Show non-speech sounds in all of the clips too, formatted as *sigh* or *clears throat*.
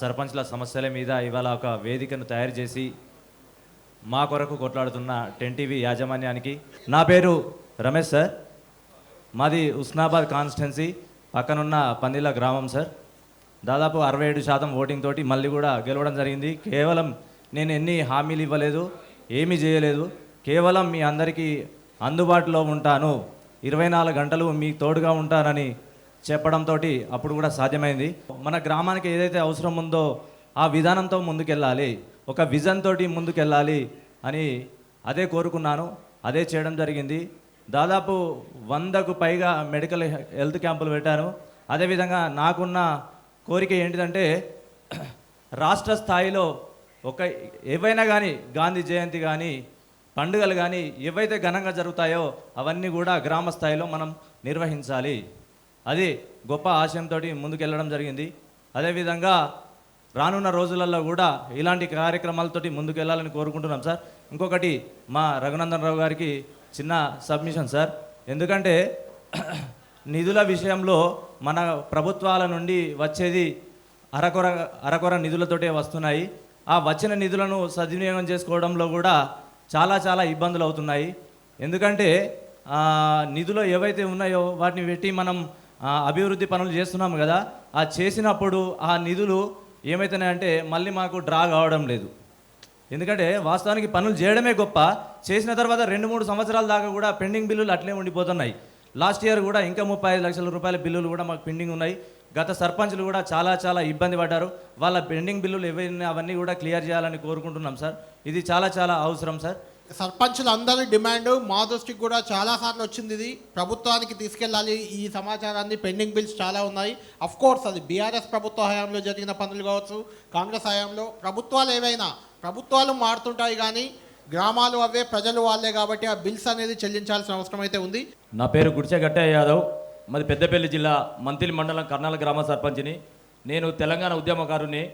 సర్పంచ్ల సమస్యల మీద ఇవాళ ఒక వేదికను తయారు చేసి మా కొరకు కొట్లాడుతున్న టెన్ టీవీ యాజమాన్యానికి. నా పేరు రమేష్ సార్. మాది ఉస్నాబాద్ కాన్స్టిట్యున్సీ పక్కనున్న పందిల గ్రామం సార్. దాదాపు అరవై ఏడు శాతం ఓటింగ్ తోటి మళ్ళీ కూడా గెలవడం జరిగింది. కేవలం నేను ఎన్ని హామీలు ఇవ్వలేదు ఏమీ చేయలేదు కేవలం మీ అందరికీ అందుబాటులో ఉంటాను. ఇరవై నాలుగు గంటలు మీ తోడుగా ఉంటానని చెప్పడంతో అప్పుడు కూడా సాధ్యమైంది. మన గ్రామానికి ఏదైతే అవసరం ఉందో ఆ విధానంతో ముందుకెళ్ళాలి ఒక విజన్ తోటి ముందుకెళ్ళాలి అని అదే కోరుకున్నాను. అదే చేయడం జరిగింది. దాదాపు వందకు పైగా మెడికల్ హెల్త్ క్యాంపులు పెట్టాను. అదేవిధంగా నాకున్న కోరిక ఏంటిదంటే రాష్ట్ర స్థాయిలో ఒక ఏవైనా కానీ గాంధీ జయంతి కానీ పండుగలు కానీ ఏవైతే ఘనంగా జరుగుతాయో అవన్నీ కూడా గ్రామ స్థాయిలో మనం నిర్వహించాలి. అది గొప్ప ఆశయంతో ముందుకెళ్ళడం జరిగింది. అదేవిధంగా రానున్న రోజులలో కూడా ఇలాంటి కార్యక్రమాలతోటి ముందుకెళ్ళాలని కోరుకుంటున్నాం సార్. ఇంకొకటి మా రఘునందన్ రావు గారికి చిన్న సబ్మిషన్ సార్. ఎందుకంటే *clears throat* నిధుల విషయంలో మన ప్రభుత్వాల నుండి వచ్చేది అరకొర అరకొర నిధులతోటే వస్తున్నాయి. ఆ వచ్చిన నిధులను సద్వినియోగం చేసుకోవడంలో కూడా చాలా చాలా ఇబ్బందులు అవుతున్నాయి ఎందుకంటే నిధులు ఏవైతే ఉన్నాయో వాటిని పెట్టి మనం అభివృద్ధి పనులు చేస్తున్నాం కదా ఆ చేసినప్పుడు ఆ నిధులు ఏమవుతున్నాయంటే మళ్ళీ మాకు డ్రా కావడం లేదు. ఎందుకంటే వాస్తవానికి పనులు చేయడమే గొప్ప చేసిన తర్వాత రెండు మూడు సంవత్సరాల దాకా కూడా పెండింగ్ బిల్లులు అట్లే ఉండిపోతున్నాయి. లాస్ట్ ఇయర్ కూడా ఇంకా ముప్పై ఐదు లక్షల రూపాయల బిల్లులు కూడా మాకు పెండింగ్ ఉన్నాయి. గత సర్పంచ్లు కూడా చాలా చాలా ఇబ్బంది పడ్డారు. వాళ్ళ పెండింగ్ బిల్లులు ఏవైనా అవన్నీ కూడా క్లియర్ చేయాలని కోరుకుంటున్నాం సార్. ఇది చాలా చాలా అవసరం సార్. సర్పంచులు అందరి డిమాండ్ మా దృష్టికి కూడా చాలాసార్లు వచ్చింది ఇది. ప్రభుత్వానికి తీసుకెళ్ళాలి ఈ సమాచారాన్ని పెండింగ్ బిల్స్ చాలా ఉన్నాయి. అఫ్ కోర్స్ అది బీఆర్ఎస్ ప్రభుత్వ హయాంలో జరిగిన పనులు కావచ్చు కాంగ్రెస్ హయాంలో. ప్రభుత్వాలు ఏవైనా ప్రభుత్వాలు మారుతుంటాయి కానీ గ్రామాలు అవే ప్రజలు వాళ్ళే కాబట్టి ఆ బిల్స్ అనేది చెల్లించాల్సిన అవసరం అయితే ఉంది. నా పేరు గుడిచెగట్టయ్య యాదవ్. మాది పెద్దపల్లి జిల్లా మంత్రి మండలం కర్నాల గ్రామ సర్పంచ్ని. నేను తెలంగాణ ఉద్యమకారుని.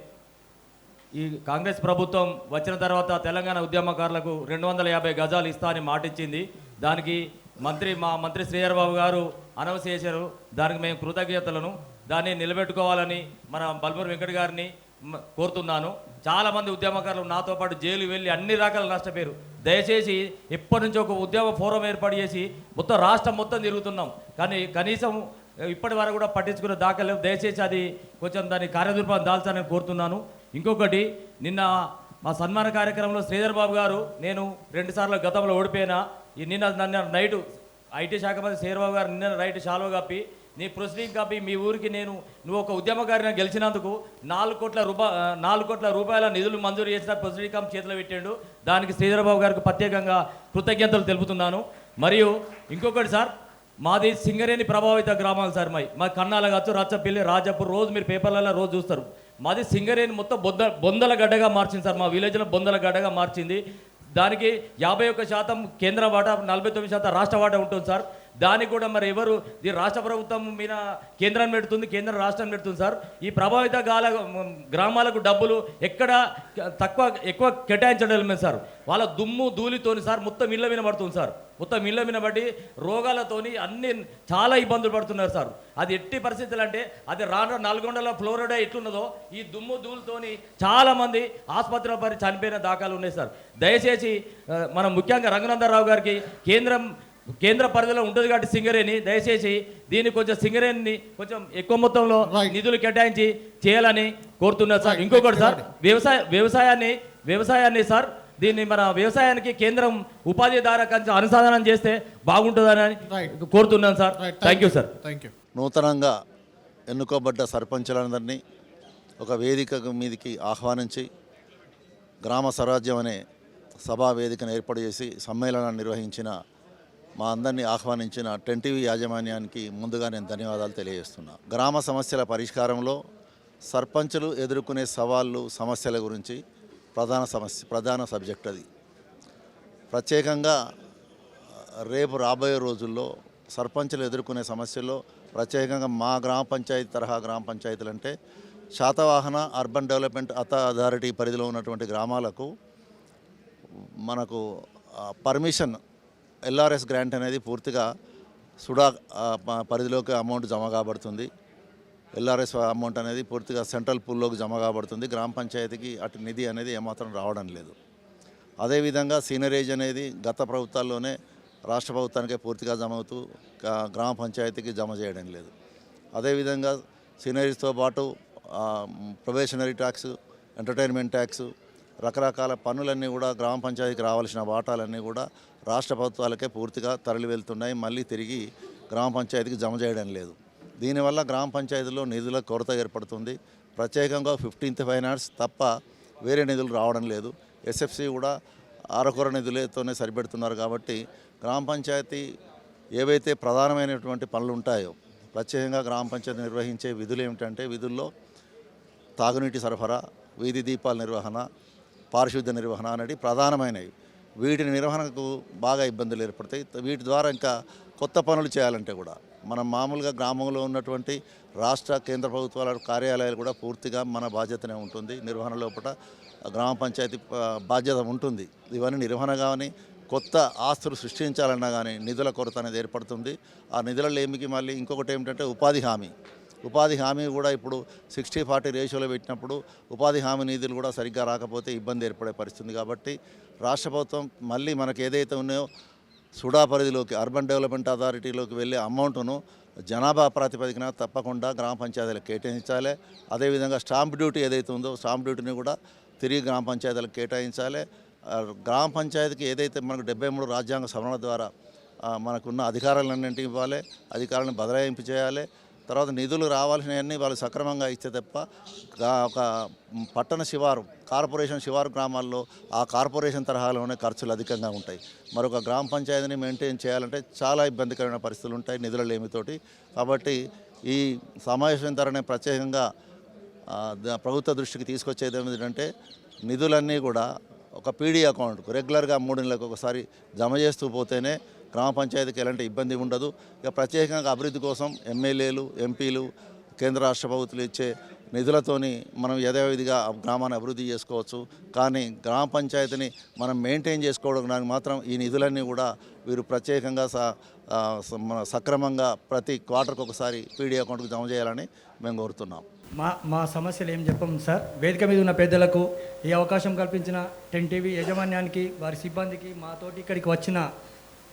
ఈ కాంగ్రెస్ ప్రభుత్వం వచ్చిన తర్వాత తెలంగాణ ఉద్యమకారులకు రెండు వందల యాభై గజాలు ఇస్తా అని మాటిచ్చింది. దానికి మంత్రి మా మంత్రి శ్రీహరబాబు గారు అనౌన్స్ చేశారు. దానికి మేము కృతజ్ఞతలను. దాన్ని నిలబెట్టుకోవాలని మన బల్మూరు వెంకట గారిని కోరుతున్నాను. చాలామంది ఉద్యమకారులు నాతో పాటు జైలు వెళ్ళి అన్ని రకాల నష్టపోయారు. దయచేసి ఇప్పటి నుంచి ఒక ఉద్యమ ఫోరం ఏర్పాటు చేసి మొత్తం రాష్ట్రం మొత్తం తిరుగుతున్నాం. కానీ కనీసం ఇప్పటి వరకు కూడా పట్టించుకునే దాఖలు దయచేసి అది కొంచెం దాని కార్యదూర్పం దాల్చాలని కోరుతున్నాను. ఇంకొకటి నిన్న మా సన్మాన కార్యక్రమంలో శ్రీధర్ బాబు గారు నేను రెండుసార్లు గతంలో ఓడిపోయినా ఈ నిన్న నన్ను నైటు ఐటీ శాఖ మంత్రి శ్రీధర్ బాబు గారు నిన్న నైట్ షాల్వ కప్పి నీ ప్రొసీడింగ్ కాపీ మీ ఊరికి నేను నువ్వు ఒక ఉద్యమకారిని గెలిచినందుకు నాలుగు కోట్ల రూపా నాలుగు కోట్ల రూపాయల నిధులు మంజూరు చేసిన ప్రొసీడింగ్ కాపీ చేతిలో పెట్టాడు. దానికి శ్రీధర్ బాబు గారికి ప్రత్యేకంగా కృతజ్ఞతలు తెలుపుతున్నాను. మరియు ఇంకొకటి సార్ మాది సింగరేణి ప్రభావిత గ్రామాలు సార్ మై మా కన్నాల కావచ్చు రచ్చపల్లి రాజాపూర్ రోజు మీరు పేపర్లలో రోజు చూస్తారు. మాది సింగరేణి మొత్తం బొద్ద బొందల గడ్డగా మార్చింది సార్. మా విలేజ్లో బొందల గడ్డగా మార్చింది. దానికి యాభై ఒక్క శాతం కేంద్ర వాటా నలభై తొమ్మిది శాతం రాష్ట్ర వాటా ఉంటుంది సార్. దానికి కూడా మరి ఎవరు ఈ రాష్ట్ర ప్రభుత్వం మీద కేంద్రం పెడుతుంది కేంద్రం రాష్ట్రం పెడుతుంది సార్. ఈ ప్రభావిత గాల గ్రామాలకు డబ్బులు ఎక్కడ తక్కువ ఎక్కువ కేటాయించడం లేదు సార్. వాళ్ళ దుమ్ము ధూళితోని సార్ మొత్తం ఇళ్ళ మీద పడుతుంది సార్. మొత్తం ఇళ్ళ మీద పడి రోగాలతోని అన్ని చాలా ఇబ్బందులు పడుతున్నారు సార్. అది ఎట్టి పరిస్థితులు అంటే అది రాను నల్గొండలో ఫ్లోరైడ్ ఎట్లున్నదో ఈ దుమ్ము ధూళితోని చాలామంది ఆసుపత్రిలో పరి చనిపోయిన దాఖలు ఉన్నాయి సార్. దయచేసి మనం ముఖ్యంగా రంగనందరావు గారికి కేంద్రం కేంద్ర పరిధిలో ఉంటుంది కాబట్టి సింగరేణి దయచేసి దీన్ని కొంచెం సింగరేణిని కొంచెం ఎక్కువ మొత్తంలో. నిధులు కేటాయించి చేయాలని కోరుతున్నారు సార్. ఇంకొకటి సార్ వ్యవసాయ వ్యవసాయాన్ని వ్యవసాయాన్ని సార్ దీన్ని మన వ్యవసాయానికి కేంద్రం ఉపాధి ద్వారా కొంచెం అనుసంధానం చేస్తే బాగుంటుందని. కోరుతున్నాను sir. Thank you sir thank you నూతనంగా ఎన్నుకోబడ్డ సర్పంచులందరినీ ఒక వేదిక మీదికి ఆహ్వానించి గ్రామ స్వరాజ్యం అనే సభా వేదికను ఏర్పాటు చేసి సమ్మేళనాన్ని నిర్వహించిన మా అందరినీ ఆహ్వానించిన టెన్ టీవీ యాజమాన్యానికి ముందుగా నేను ధన్యవాదాలు తెలియజేస్తున్నా. గ్రామ సమస్యల పరిష్కారంలో సర్పంచులు ఎదుర్కొనే సవాళ్ళు సమస్యల గురించి ప్రధాన సమస్య ప్రధాన సబ్జెక్ట్ అది. ప్రత్యేకంగా రేపు రాబోయే రోజుల్లో సర్పంచులు ఎదుర్కొనే సమస్యల్లో ప్రత్యేకంగా మా గ్రామ పంచాయతీ తరహా గ్రామ పంచాయతీలు అంటే శాతవాహన అర్బన్ డెవలప్మెంట్ అథారిటీ పరిధిలో ఉన్నటువంటి గ్రామాలకు మనకు పర్మిషన్ ఎల్ఆర్ఎస్ గ్రాంట్ అనేది పూర్తిగా సుడా పరిధిలోకి అమౌంట్ జమ కాబడుతుంది. ఎల్ఆర్ఎస్ అమౌంట్ అనేది పూర్తిగా సెంట్రల్ పూల్లోకి జమ కాబడుతుంది. గ్రామ పంచాయతీకి అటు నిధి అనేది ఏమాత్రం రావడం లేదు. అదేవిధంగా సీనరేజ్ అనేది గత ప్రభుత్వాల్లోనే రాష్ట్ర ప్రభుత్వానికే పూర్తిగా జమ అవుతూ గ్రామ పంచాయతీకి జమ చేయడం లేదు. అదేవిధంగా సీనరీస్తో పాటు ప్రొబేషనరీ ట్యాక్స్ ఎంటర్టైన్మెంట్ ట్యాక్స్ రకరకాల పనులన్నీ కూడా గ్రామ పంచాయతీకి రావాల్సిన వాటాలన్నీ కూడా రాష్ట్ర ప్రభుత్వాలకే పూర్తిగా తరలి వెళ్తున్నాయి మళ్ళీ తిరిగి గ్రామ పంచాయతీకి జమ చేయడం లేదు. దీనివల్ల గ్రామ పంచాయతీలో నిధుల కొరత ఏర్పడుతుంది. ప్రత్యేకంగా ఫిఫ్టీన్త్ ఫైనాన్స్ తప్ప వేరే నిధులు రావడం లేదు. ఎస్ఎఫ్సి కూడా అరకొర నిధులతోనే సరిపెడుతున్నారు కాబట్టి గ్రామ పంచాయతీ ఏవైతే ప్రధానమైనటువంటి పనులు ఉంటాయో ప్రత్యేకంగా గ్రామ పంచాయతీ నిర్వహించే విధులు ఏమిటంటే విధుల్లో తాగునీటి సరఫరా వీధి దీపాల నిర్వహణ పారిశుద్ధ్య నిర్వహణ అనేవి ప్రధానమైనవి. వీటిని నిర్వహణకు బాగా ఇబ్బందులు ఏర్పడతాయి. వీటి ద్వారా ఇంకా కొత్త పనులు చేయాలంటే కూడా మనం మామూలుగా గ్రామంలో ఉన్నటువంటి రాష్ట్ర కేంద్ర ప్రభుత్వాల కార్యాలయాలు కూడా పూర్తిగా మన బాధ్యతనే ఉంటుంది. నిర్వహణ లోపల గ్రామ పంచాయతీ బాధ్యత ఉంటుంది. ఇవన్నీ నిర్వహణ కానీ కొత్త ఆస్తులు సృష్టించాలన్నా కానీ నిధుల కొరత అనేది ఏర్పడుతుంది. ఆ నిధుల లేమికి మళ్ళీ ఇంకొకటి ఏమిటంటే ఉపాధి హామీ. ఉపాధి హామీ కూడా ఇప్పుడు సిక్స్టీ ఫార్టీ రేషియోలో పెట్టినప్పుడు ఉపాధి హామీ నిధులు కూడా సరిగ్గా రాకపోతే ఇబ్బంది ఏర్పడే పరిస్థితుంది కాబట్టి రాష్ట్ర ప్రభుత్వం మళ్ళీ మనకు ఏదైతే ఉన్నాయో సుడా పరిధిలోకి అర్బన్ డెవలప్మెంట్ అథారిటీలోకి వెళ్ళే అమౌంట్ను జనాభా ప్రాతిపదికన తప్పకుండా గ్రామ పంచాయతీలకు కేటాయించాలి. అదేవిధంగా స్టాంప్ డ్యూటీ ఏదైతే ఉందో స్టాంప్ డ్యూటీని కూడా తిరిగి గ్రామ పంచాయతీలకు కేటాయించాలి. గ్రామ పంచాయతీకి ఏదైతే మనకు డెబ్బై మూడు రాజ్యాంగ సవరణ ద్వారా మనకున్న అధికారాలన్నింటికి ఇవ్వాలి అధికారాలను బదలాయింపు చేయాలి తర్వాత నిధులు రావాల్సినవన్నీ వాళ్ళు సక్రమంగా ఇస్తే తప్ప ఒక పట్టణ శివారు కార్పొరేషన్ శివారు గ్రామాల్లో ఆ కార్పొరేషన్ తరహాలోనే ఖర్చులు అధికంగా ఉంటాయి. మరొక గ్రామ పంచాయతీని మెయింటైన్ చేయాలంటే చాలా ఇబ్బందికరమైన పరిస్థితులు ఉంటాయి నిధుల లేమితోటి. కాబట్టి ఈ సమావేశం ధరనే ప్రత్యేకంగా ప్రభుత్వ దృష్టికి తీసుకొచ్చేది ఏమిటంటే నిధులన్నీ కూడా ఒక పీడీ అకౌంట్కు రెగ్యులర్గా మూడు నెలలకు ఒకసారి జమ చేస్తూ పోతేనే గ్రామ పంచాయతీకి ఎలాంటి ఇబ్బంది ఉండదు. ఇక ప్రత్యేకంగా అభివృద్ధి కోసం ఎమ్మెల్యేలు ఎంపీలు కేంద్ర రాష్ట్ర ప్రభుత్వాలు ఇచ్చే నిధులతోని మనం యథావిధిగా గ్రామాన్ని అభివృద్ధి చేసుకోవచ్చు. కానీ గ్రామ పంచాయతీని మనం మెయింటైన్ చేసుకోవడానికి మాత్రం ఈ నిధులన్నీ కూడా వీరు ప్రత్యేకంగా స మన సక్రమంగా ప్రతి క్వార్టర్కి ఒకసారి పీడీ అకౌంట్కి జమ చేయాలని మేము కోరుతున్నాం. మా మా సమస్యలు ఏం చెప్పము సార్? వేదిక మీద ఉన్న పెద్దలకు ఈ అవకాశం కల్పించిన టెన్ టీవీ యాజమాన్యానికి వారి సిబ్బందికి మాతోటి ఇక్కడికి వచ్చిన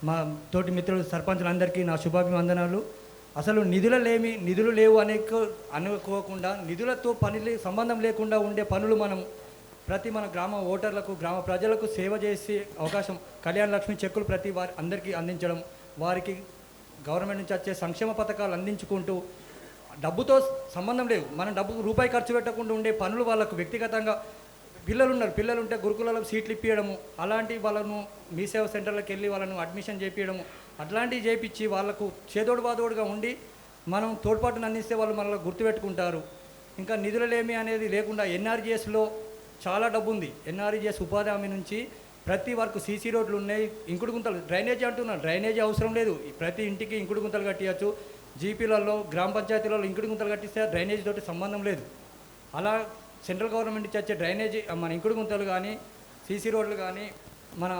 మా తోటి మిత్రులు సర్పంచులందరికీ నా శుభాభివందనాలు. అసలు నిధుల లేమి నిధులు లేవు అనే అనుకోకుండా నిధులతో పని సంబంధం లేకుండా ఉండే పనులు మనం ప్రతి మన గ్రామ ఓటర్లకు గ్రామ ప్రజలకు సేవ చేసే అవకాశం కళ్యాణ లక్ష్మి చెక్కులు ప్రతి వారి అందరికీ అందించడం వారికి గవర్నమెంట్ నుంచి వచ్చే సంక్షేమ పథకాలు అందించుకుంటూ డబ్బుతో సంబంధం లేవు. మనం డబ్బు రూపాయి ఖర్చు పెట్టకుండా ఉండే పనులు వాళ్ళకు వ్యక్తిగతంగా పిల్లలు ఉన్నారు పిల్లలు ఉంటే గురుకులలో సీట్లు ఇప్పించడము అలాంటి వాళ్ళను మీ సేవ సెంటర్లకు వెళ్ళి వాళ్ళను అడ్మిషన్ చేయించడము అట్లాంటివి చేయించి వాళ్ళకు చేదోడు బాదోడుగా ఉండి మనం తోడ్పాటును అందిస్తే వాళ్ళు మనల్ని గుర్తుపెట్టుకుంటారు. ఇంకా నిధులలేమి అనేది లేకుండా ఎన్ఆర్జీఎస్లో చాలా డబ్బు ఉంది ఎన్ఆర్జీఎస్ ఉపాధి హామీ నుంచి ప్రతి వరకు సీసీ రోడ్లు ఉన్నాయి. ఇంకుడు గుంతలు డ్రైనేజీ అంటున్నారు డ్రైనేజీ అవసరం లేదు. ప్రతి ఇంటికి ఇంకుడు గుంతలు కట్టియచ్చు. జీపీలలో గ్రామ పంచాయతీలలో ఇంకుడు గుంతలు కట్టిస్తే డ్రైనేజీ తోటి సంబంధం లేదు. అలా సెంట్రల్ గవర్నమెంట్ నుంచి వచ్చే డ్రైనేజీ మన ఇంకుడు గుంతలు కానీ సీసీ రోడ్లు కానీ మన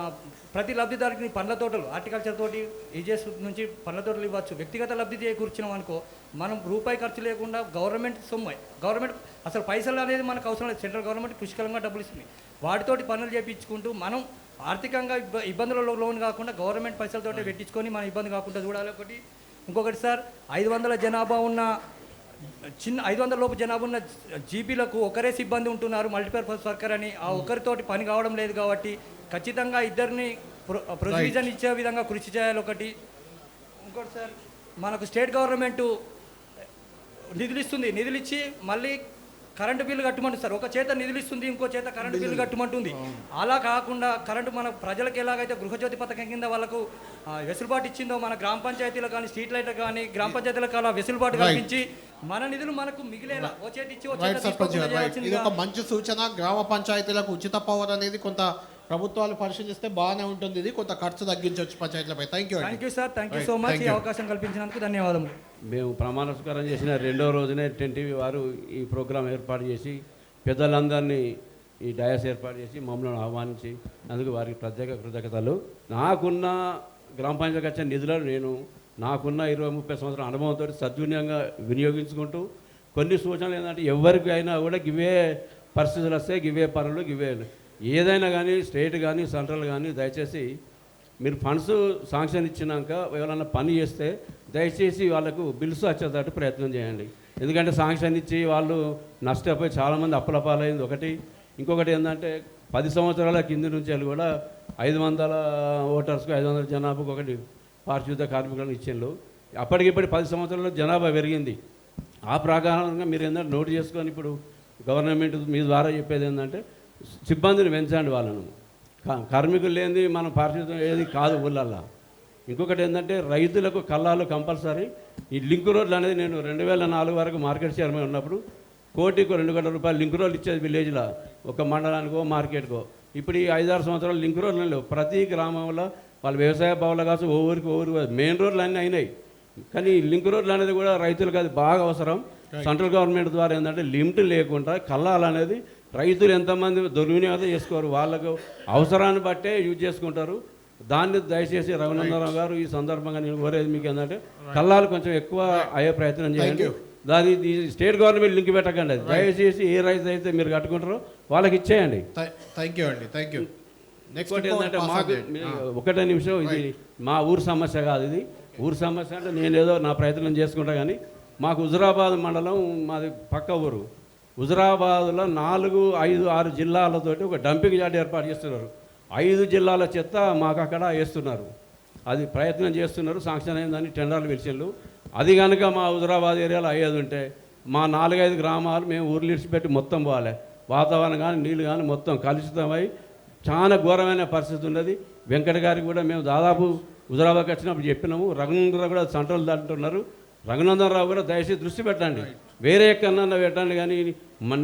ప్రతి లబ్ధిదారుకి పండ్ల తోటలు హార్టికల్చర్ తోటి ఈజెస్ నుంచి పండ్ల తోటలు ఇవ్వచ్చు. వ్యక్తిగత లబ్ధి చేకూర్చినాం అనుకో మనం రూపాయి ఖర్చు లేకుండా గవర్నమెంట్ సొమ్ము. గవర్నమెంట్ అసలు పైసలు అనేది మనకు అవసరం లేదు. సెంట్రల్ గవర్నమెంట్ పుష్కలంగా డబ్బులు ఇస్తుంది. వాటితోటి పనులు చేయించుకుంటూ మనం ఆర్థికంగా ఇబ్బ ఇబ్బందులలో లోన్ కాకుండా గవర్నమెంట్ పైసలతోటి పెట్టించుకొని మన ఇబ్బంది కాకుండా చూడాలి ఒకటి. ఇంకొకటి సార్ ఐదు వందల జనాభా ఉన్న చిన్న ఐదు వందల లోపు జనాభా ఉన్న జీపీలకు ఒకరే సిబ్బంది ఉంటున్నారు మల్టీపర్పస్ వర్కర్ అని. ఆ ఒకరితోటి పని కావడం లేదు కాబట్టి ఖచ్చితంగా ఇద్దరిని ప్రొ- ప్రొవిజన్ ఇచ్చే విధంగా కృషి చేయాలి ఒకటి. ఇంకోటి సార్ మనకు స్టేట్ గవర్నమెంట్ నిధులు ఇస్తుంది. నిధులు ఇచ్చి మళ్ళీ కరెంటు బిల్లు కట్టమంటుంది సార్. ఒక చేత నిధులు ఇస్తుంది ఇంకో చేత కరెంటు బిల్లు కట్టమంటుంది. అలా కాకుండా కరెంటు మన ప్రజలకు ఎలాగైతే గృహజ్యోతి పథకం కింద వాళ్ళకు వెసులుబాటు ఇచ్చిందో మన గ్రామ పంచాయతీలకు కానీ స్ట్రీట్ లైట్లకు కానీ గ్రామ పంచాయతీలకు అలా వెసులుబాటు. కల్పించి మన నిధులు మనకు మిగిలేలా. ఓ చేతి ఇచ్చి మంచి సూచన. గ్రామ పంచాయతీలకు ఉచిత పవర్ అనేది కొంత ప్రభుత్వాలు పరిశీలిస్తే బాగానే ఉంటుంది. ఇది కొంత ఖర్చు తగ్గించవచ్చు పంచాయతీలపై. Thank you thank you sir thank you. So much ఈ. అవకాశం కల్పించినందుకు ధన్యవాదములు. మేము ప్రమాణ స్వీకారం చేసిన రెండో రోజునే టెన్ టీవీ వారు ఈ ప్రోగ్రాం ఏర్పాటు చేసి పెద్దలందరినీ ఈ డయాస్ ఏర్పాటు చేసి మమ్మల్ని ఆహ్వానించి అందుకు వారికి ప్రత్యేక కృతజ్ఞతలు. నాకున్న గ్రామ పంచాయతీకి వచ్చే నిధులను నేను నాకున్న ఇరవై ముప్పై సంవత్సరాల అనుభవంతో సద్వినియోగంగా వినియోగించుకుంటూ కొన్ని సూచనలు ఏంటంటే ఎవరికి అయినా కూడా గివే పరిస్థితులు వస్తాయి గివే పనులు గివే ఏదైనా కానీ స్టేట్ కానీ సెంట్రల్ కానీ దయచేసి మీరు ఫండ్స్ శాంక్షన్ ఇచ్చినాక ఎవరైనా పని చేస్తే దయచేసి వాళ్ళకు బిల్స్ వచ్చేటట్టు ప్రయత్నం చేయండి. ఎందుకంటే శాంక్షన్ ఇచ్చి వాళ్ళు నష్టపోయి చాలామంది అప్పలపాలైంది. ఒకటి ఇంకొకటి ఏంటంటే పది సంవత్సరాల కింది నుంచి కూడా ఐదు వందల ఓటర్స్కు ఐదు వందల జనాభాకు ఒకటి పారిశుద్ధ కార్మికులను ఇచ్చిండ్రు. అప్పటికిప్పటి పది సంవత్సరాల్లో జనాభా పెరిగింది. ఆ ప్రకారంగా మీరు ఏంటంటే నోటు చేసుకొని ఇప్పుడు గవర్నమెంట్ మీ ద్వారా చెప్పేది ఏంటంటే సిబ్బందిని పెంచండి వాళ్ళను. కా- కార్మికులు లేనిది మనం పారిశుద్ధ్యం ఏది కాదు ఊళ్ళల్లో ఇంకొకటి ఏంటంటే రైతులకు కళ్ళాలు కంపల్సరీ. ఈ లింక్ రోడ్లు అనేది నేను రెండు వేల నాలుగు వరకు మార్కెట్ చైర్మన్ ఉన్నప్పుడు కోటికి రెండు కోట్ల రూపాయలు లింక్ రోడ్లు ఇచ్చేది విలేజ్లో ఒక మండలానికో మార్కెట్కో. ఇప్పుడు ఈ ఐదారు సంవత్సరాలు లింక్ రోడ్లు లేవు. ప్రతి గ్రామంలో వాళ్ళ వ్యవసాయ భవన్లు కావచ్చు ఓ ఊరికి ఓ ఊరికి మెయిన్ రోడ్లు అన్నీ అయినాయి. కానీ లింక్ రోడ్లు అనేది కూడా రైతులకు అది బాగా అవసరం. సెంట్రల్ గవర్నమెంట్ ద్వారా ఏంటంటే లిమిట్ లేకుండా కళ్ళాలు అనేది రైతులు ఎంతమంది దుర్వినియోగం చేసుకోరు? వాళ్ళకు అవసరాన్ని బట్టే యూజ్ చేసుకుంటారు. దాన్ని దయచేసి రఘునందరావు గారు ఈ సందర్భంగా నేను కోరేది మీకు ఏంటంటే కళ్ళాలు కొంచెం ఎక్కువ అయ్యే ప్రయత్నం చేయండి. దాని స్టేట్ గవర్నమెంట్ లింక్ పెట్టకండి. అది దయచేసి ఏ రైతు అయితే మీరు కట్టుకుంటారో వాళ్ళకి ఇచ్చేయండి. థ్యాంక్ యూ అండి. థ్యాంక్ యూ నెక్స్ట్ ఏంటంటే మాకు ఒకటే నిమిషం ఇది మా ఊరు సమస్య కాదు ఇది. ఊరు సమస్య అంటే నేను ఏదో నా ప్రయత్నం చేసుకుంటా కానీ మాకు హుజురాబాద్ మండలం మాది పక్క ఊరు. హుజరాబాద్లో నాలుగు ఐదు ఆరు జిల్లాలతోటి ఒక డంపింగ్ యార్డ్ ఏర్పాటు చేస్తున్నారు. ఐదు జిల్లాల చెత్త మాకు అక్కడ వేస్తున్నారు. అది ప్రయత్నం చేస్తున్నారు శాంక్షన్ అయిందని టెండర్లు పిలిచిండ్రు. అది కనుక మా హుజరాబాద్ ఏరియాలో అయ్యేది ఉంటే మా నాలుగైదు గ్రామాలు మేము ఊర్లు ఇడిచిపెట్టి మొత్తం పోవాలి. వాతావరణం కానీ నీళ్ళు కానీ మొత్తం కలుషితమై చాలా ఘోరమైన పరిస్థితి ఉన్నది. వెంకట గారికి కూడా మేము దాదాపు హుజరాబాద్కి వచ్చినప్పుడు చెప్పినాము. రఘునందరావు కూడా సెంట్రల్ అంటున్నారు రఘునందనరావు కూడా దయచేసి దృష్టి పెట్టండి. వేరే ఎక్కడన్నా పెట్టండి కానీ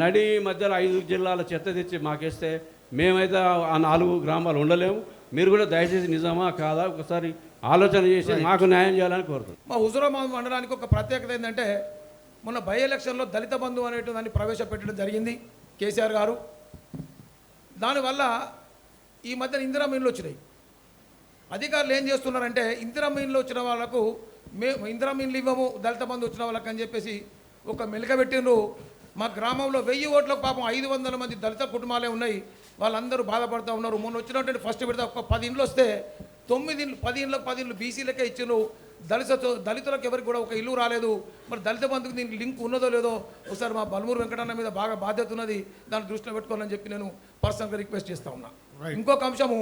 నడి మధ్యలో ఐదు జిల్లాల చెత్త తెచ్చి మాకేస్తే మేమైతే ఆ నాలుగు గ్రామాలు ఉండలేము. మీరు కూడా దయచేసి నిజమా కాదా? ఒకసారి ఆలోచన చేసి మాకు న్యాయం చేయాలని కోరుతున్నాను మా హుజురాబాద్ మండలానికి ఒక ప్రత్యేకత ఏంటంటే మొన్న బై ఎలక్షన్లో దళిత బంధు అనేటువంటి ప్రవేశపెట్టడం జరిగింది కేసీఆర్ గారు. దానివల్ల ఈ మధ్యన ఇందిరా మీన్లు వచ్చినాయి. అధికారులు ఏం చేస్తున్నారంటే ఇందిరా మీన్లు వచ్చిన వాళ్ళకు మే ఇందిరా మీన్లు ఇవ్వము దళిత బంధు వచ్చిన వాళ్ళకి అని చెప్పేసి ఒక మెలిక పెట్టిండ్రు. మా గ్రామంలో వెయ్యి ఓట్లకు పాపం ఐదు వందల మంది దళిత కుటుంబాలే ఉన్నాయి. వాళ్ళందరూ బాధపడుతూ ఉన్నారు. మొన్న వచ్చినటువంటి ఫస్ట్ విడత ఒక పది ఇండ్లు వస్తే తొమ్మిది ఇండ్లు పది ఇండ్లకు పది ఇండ్లు బీసీలకే ఇచ్చిండ్రు. దళిత దళితులకు ఎవరికి కూడా ఒక ఇల్లు రాలేదు. మరి దళిత బంధుకు దీనికి లింక్ ఉన్నదో లేదో ఒకసారి మా బలమూరు వెంకటన్న మీద బాగా బాధ్యత ఉన్నది. దాన్ని దృష్టిలో పెట్టుకోవాలని చెప్పి నేను పర్సనల్గా రిక్వెస్ట్ చేస్తా ఉన్నా. ఇంకొక అంశము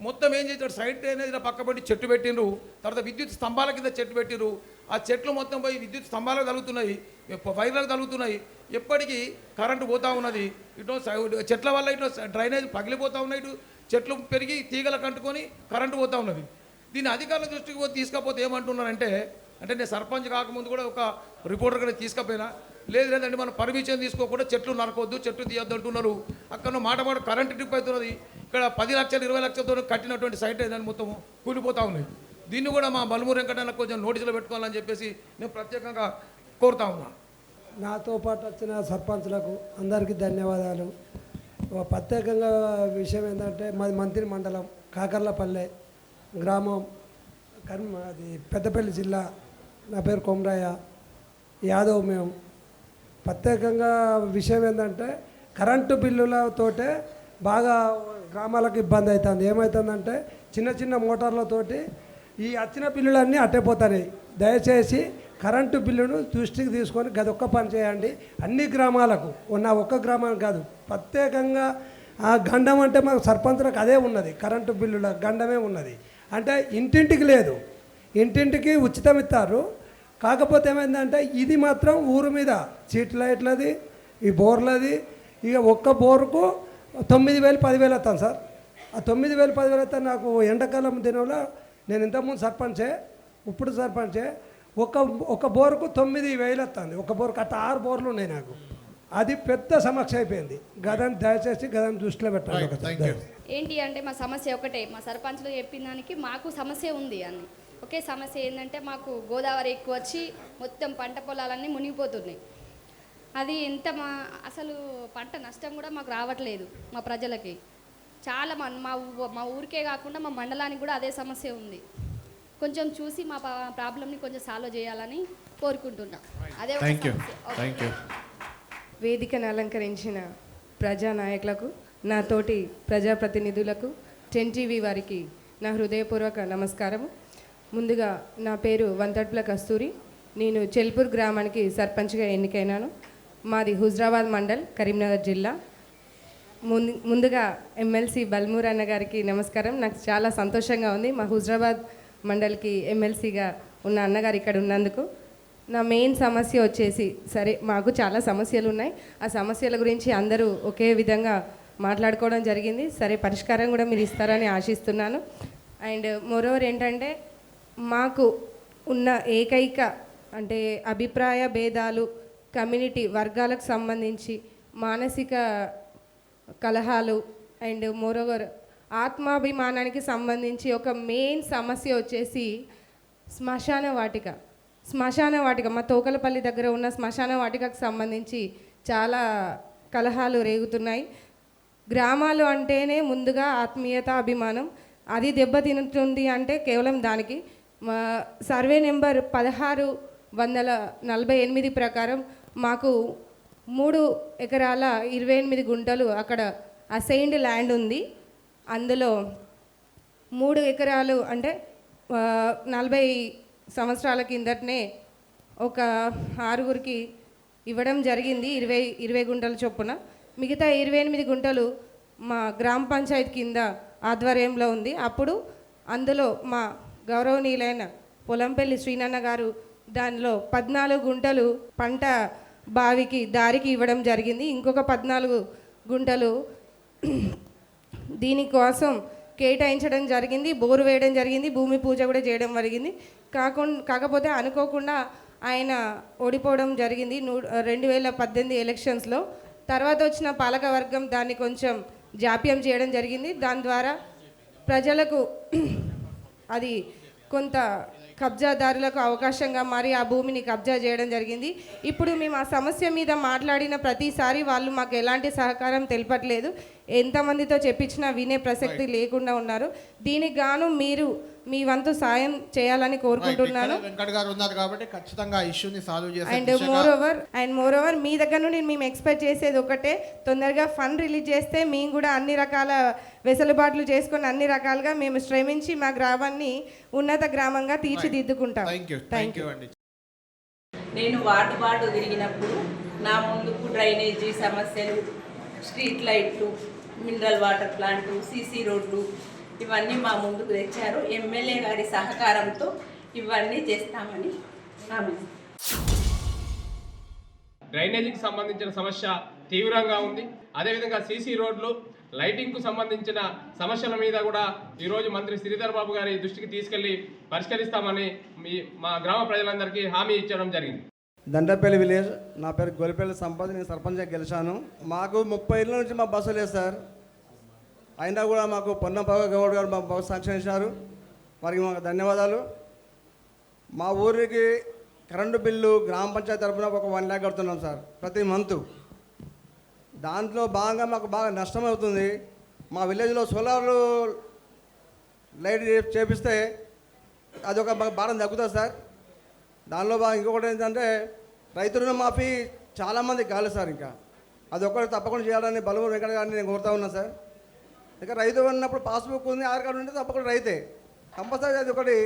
మొత్తం ఏం చేశాడు? సైడ్ అనేది పక్క పెట్టి చెట్టు పెట్టిండ్రు. తర్వాత విద్యుత్ స్తంభాల కింద చెట్టు పెట్టిండ్రు. ఆ చెట్లు మొత్తం పోయి విద్యుత్ స్తంభాలకు తగులుతున్నాయి. వైర్లకు తగులుతున్నాయి. ఎప్పటికీ కరెంటు పోతా ఉన్నది. ఇటు సై- చెట్ల వల్ల ఇటు డ్రైనేజ్ పగిలిపోతూ ఉన్నాయి. ఇటు చెట్లు పెరిగి తీగలు కంటుకొని కరెంటు పోతూ ఉన్నది. దీన్ని అధికారుల దృష్టికి పోయి తీసుకపోతే ఏమంటున్నారంటే అంటే నేను సర్పంచ్ కాకముందు కూడా ఒక రిపోర్టర్ కూడా తీసుకపోయినా లేదు లేదంటే మనం పర్మిషన్ తీసుకోకుండా చెట్లు నరకొద్దు చెట్లు తీయొద్దు అంటున్నారు. అక్కడ మాట మాట కరెంట్ ట్రిప్ అవుతున్నది. ఇక్కడ పది లక్షలు ఇరవై లక్షలతో కట్టినటువంటి సైట్ ఏదని మొత్తం కూలిపోతూ ఉన్నాయి. దీన్ని కూడా మా బలమూరు వెంకటన్న కొంచెం నోటీసులు పెట్టుకోవాలని చెప్పేసి నేను ప్రత్యేకంగా కోరుతా ఉన్నా. నాతో పాటు వచ్చిన సర్పంచ్లకు అందరికీ ధన్యవాదాలు. ప్రత్యేకంగా విషయం ఏంటంటే మాది మంత్రి మండలం కాకర్లపల్లె గ్రామం కర్మ అది పెద్దపల్లి జిల్లా. నా పేరు కొమరాయ యాదవ్ మేము. ప్రత్యేకంగా విషయం ఏంటంటే కరెంటు బిల్లులతోటే బాగా గ్రామాలకు ఇబ్బంది అవుతుంది. ఏమవుతుందంటే చిన్న చిన్న మోటార్లతోటి ఈ వచ్చిన బిల్లులన్నీ అట్టేపోతున్నాయి దయచేసి కరెంటు బిల్లును దృష్టికి తీసుకొని గది ఒక్క పని చేయండి. అన్ని గ్రామాలకు ఉన్న ఒక్క గ్రామానికి కాదు ప్రత్యేకంగా ఆ గండం అంటే మాకు సర్పంచులకు అదే ఉన్నది. కరెంటు బిల్లుల గండమే ఉన్నది. అంటే ఇంటింటికి లేదు. ఇంటింటికి ఉచితం ఇస్తారు. కాకపోతే ఏమైందంటే ఇది మాత్రం ఊరు మీద చీట్ లైట్లది ఈ బోర్లది ఇక ఒక్క బోరుకు తొమ్మిది వేలు పదివేలు వస్తాను సార్. ఆ తొమ్మిది వేలు పదివేలు వస్తే నాకు ఎండాకాలం దినంలో నేను ఇంతకుముందు సర్పంచే ఇప్పుడు సర్పంచే ఒక ఒక బోరుకు తొమ్మిది వేలు వస్తుంది. ఒక బోరుకు అట్ట ఆరు బోర్లు ఉన్నాయి నాకు. అది పెద్ద సమస్య అయిపోయింది. గదని దయచేసి గదని దృష్టిలో యూ ఏంటి అంటే మా సమస్య ఒకటే. మా సర్పంచ్లు చెప్పిన దానికి మాకు సమస్య ఉంది అని. ఒకే సమస్య ఏంటంటే మాకు గోదావరి ఎక్కువ వచ్చి మొత్తం పంట పొలాలన్నీ మునిగిపోతున్నాయి. అది ఎంత మా అసలు పంట నష్టం కూడా మాకు రావట్లేదు మా ప్రజలకి. చాలా మన్ మా ఊ- మా ఊరికే కాకుండా మా మండలానికి కూడా అదే సమస్య ఉంది. కొంచెం చూసి మా ప్రాబ్లమ్ని కొంచెం సాల్వ్ చేయాలని కోరుకుంటున్నా. అదే ఒక థ్యాంక్ యూ సమస్య. ఓకే. థ్యాంక్ యూ వేదికను అలంకరించిన ప్రజానాయకులకు నా తోటి ప్రజాప్రతినిధులకు టెన్ టీవీ వారికి నా హృదయపూర్వక నమస్కారము. ముందుగా నా పేరు వంతట్ల కస్తూరి. నేను చెల్పూర్ గ్రామానికి సర్పంచ్గా ఎన్నికైనాను. మాది హుజరాబాద్ మండల్ కరీంనగర్ జిల్లా. ముందు ముందుగా ఎమ్మెల్సీ బల్మూర్ అన్న గారికి నమస్కారం. నాకు చాలా సంతోషంగా ఉంది మా హుజరాబాద్ మండల్కి ఎమ్మెల్సీగా ఉన్న అన్నగారు ఇక్కడ ఉన్నందుకు. నా మెయిన్ సమస్య వచ్చేసి సరే మాకు చాలా సమస్యలు ఉన్నాయి. ఆ సమస్యల గురించి అందరూ ఒకే విధంగా మాట్లాడుకోవడం జరిగింది. సరే పరిష్కారం కూడా మీరు ఇస్తారని ఆశిస్తున్నాను. అండ్ మోరోవర్ ఏంటంటే మాకు ఉన్న ఏకైక అంటే అభిప్రాయ భేదాలు కమ్యూనిటీ వర్గాలకు సంబంధించి మానసిక కలహాలు అండ్ మోరోవర్ ఆత్మాభిమానానికి సంబంధించి ఒక మెయిన్ సమస్య వచ్చేసి శ్మశాన వాటిక. శ్మశాన వాటిక మా తోకలపల్లి దగ్గర ఉన్న శ్మశాన వాటికకు సంబంధించి చాలా కలహాలు రేగుతున్నాయి. గ్రామాలు అంటేనే ముందుగా ఆత్మీయత అభిమానం. అది దెబ్బతింటుంది అంటే కేవలం దానికి. మా సర్వే నెంబర్ పదహారు వందల నలభై ఎనిమిది ప్రకారం మాకు మూడు ఎకరాల ఇరవై ఎనిమిది గుంటలు అక్కడ అసైన్డ్ ల్యాండ్ ఉంది. అందులో మూడు ఎకరాలు అంటే నలభై సంవత్సరాల కిందటనే ఒక ఆరుగురికి ఇవ్వడం జరిగింది ఇరవై ఇరవై గుంటల చొప్పున. మిగతా ఇరవై ఎనిమిది గుంటలు మా గ్రామ పంచాయతీ కింద ఆధ్వర్యంలో ఉంది. అప్పుడు అందులో మా గౌరవనీయులైన పొలంపల్లి శ్రీనన్న గారు దానిలో పద్నాలుగు గుంటలు పంట బావికి దారికి ఇవ్వడం జరిగింది. ఇంకొక పద్నాలుగు గుంటలు *clears throat* దీనికోసం కేటాయించడం జరిగింది. బోరు వేయడం జరిగింది. భూమి పూజ కూడా చేయడం జరిగింది. కాకుండా కాకపోతే అనుకోకుండా ఆయన ఓడిపోవడం జరిగింది. నూ రెండు వేల పద్దెనిమిది ఎలక్షన్స్లో తర్వాత వచ్చిన పాలకవర్గం దాన్ని కొంచెం జాప్యం చేయడం జరిగింది. దాని ద్వారా ప్రజలకు *clears throat* అది కొంత కబ్జాదారులకు అవకాశంగా మారి ఆ భూమిని కబ్జా చేయడం జరిగింది. ఇప్పుడు మేము ఆ సమస్య మీద మాట్లాడిన ప్రతిసారి వాళ్ళు మాకు ఎలాంటి సహకారం తెలపట్లేదు. ఎంతమందితో చెప్పించినా వినే ప్రసక్తి లేకుండా ఉన్నారు. దీనికి గాను మీరు మీ వంతు సాయం చేయాలని కోరుకుంటున్నాను. ఇక్కడ వెంకట్ గారు ఉన్నారు కాబట్టి ఖచ్చితంగా ఇష్యూని సాల్వ్ చేసే and moreover and moreover మీ దగ్గర నుండి మేము ఎక్స్పెక్ట్ చేసేది ఒకటే. తొందరగా ఫండ్ రిలీజ్ చేస్తే మేము కూడా అన్ని రకాల వెసులుబాట్లు చేసుకొని అన్ని రకాలుగా మేము శ్రమించి మా గ్రామాన్ని ఉన్నత గ్రామంగా తీర్చిదిద్దుకుంటాం. థ్యాంక్ యూ థ్యాంక్ యూ అండి నేను వార్డు వార్డు తిరిగినప్పుడు నా ముందుకు డ్రైనేజీ సమస్యలు స్ట్రీట్ లైట్లు మినరల్ వాటర్ ప్లాంట్ సీసీ రోడ్లు ఇవన్నీ మా ముందుకు తెచ్చారు. ఎమ్మెల్యే గారి సహకారంతో ఇవన్నీ చేస్తామని హామీ డ్రైనేజీకి సంబంధించిన సమస్య తీవ్రంగా ఉంది. అదేవిధంగా సీసీ రోడ్లు లైటింగ్కు సంబంధించిన సమస్యల మీద కూడా ఈరోజు మంత్రి శ్రీధర్ బాబు గారి దృష్టికి తీసుకెళ్ళి పరిష్కరిస్తామని మీ మా గ్రామ ప్రజలందరికీ హామీ ఇచ్చడం జరిగింది. దండపల్లి విలేజ్ నా పేరు గొలిపల్లి సంపద నేను సర్పంచ్గా గెలిచాను. మాకు ముప్పై ఏళ్ళ నుంచి మా బస్సు లేదు సార్. అయినా కూడా మాకు పొన్నంపగ గౌడ్ గారు మా బస్సు శాంక్షన్ చేశారు వారికి మాకు ధన్యవాదాలు. మా ఊరికి కరెంటు బిల్లు గ్రామ పంచాయతీ తరఫున ఒక వన్ ల్యాక్ కడుతున్నాం సార్ ప్రతి మంత్. దాంట్లో భాగంగా మాకు బాగా నష్టం అవుతుంది మా విలేజ్లో సోలార్లు లైట్ చేపిస్తే అది ఒక భారం తగ్గుతుంది సార్. దానిలో బాగా ఇంకొకటి ఏంటంటే రైతు రుణమాఫీ చాలామంది కాలేదు సార్ ఇంకా. అది ఒక్కటి తప్పకుండా చేయాలని బలమూరు వెంకట గారిని నేను కోరుతా ఉన్నా సార్. ఇంకా రైతు ఉన్నప్పుడు పాస్బుక్ ఉంది ఆధార్ కార్డు ఉంటే తప్పకుండా రైతే. కంపల్సరీ అది ఒకటి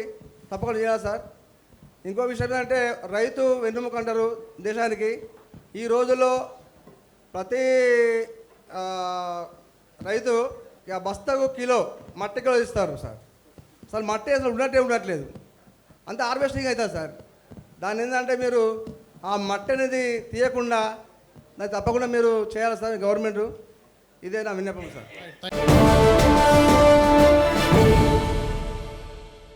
తప్పకుండా చేయాలి సార్. ఇంకో విషయం ఏంటంటే రైతు వెన్నుముక అంటారు దేశానికి. ఈ రోజుల్లో ప్రతి రైతు ఇక బస్తాకు కిలో మట్టి కిలో ఇస్తారు సార్. సార్ మట్టి అసలు ఉన్నట్టే ఉండట్లేదు. అంత హార్వెస్టింగ్ అవుతుంది సార్. దాని ఏంటంటే మీరు ఆ మట్టి అనేది తీయకుండా దాన్ని తప్పకుండా మీరు చేయాలి సార్ గవర్నమెంట్. ఇదే నా విన్నపం సార్.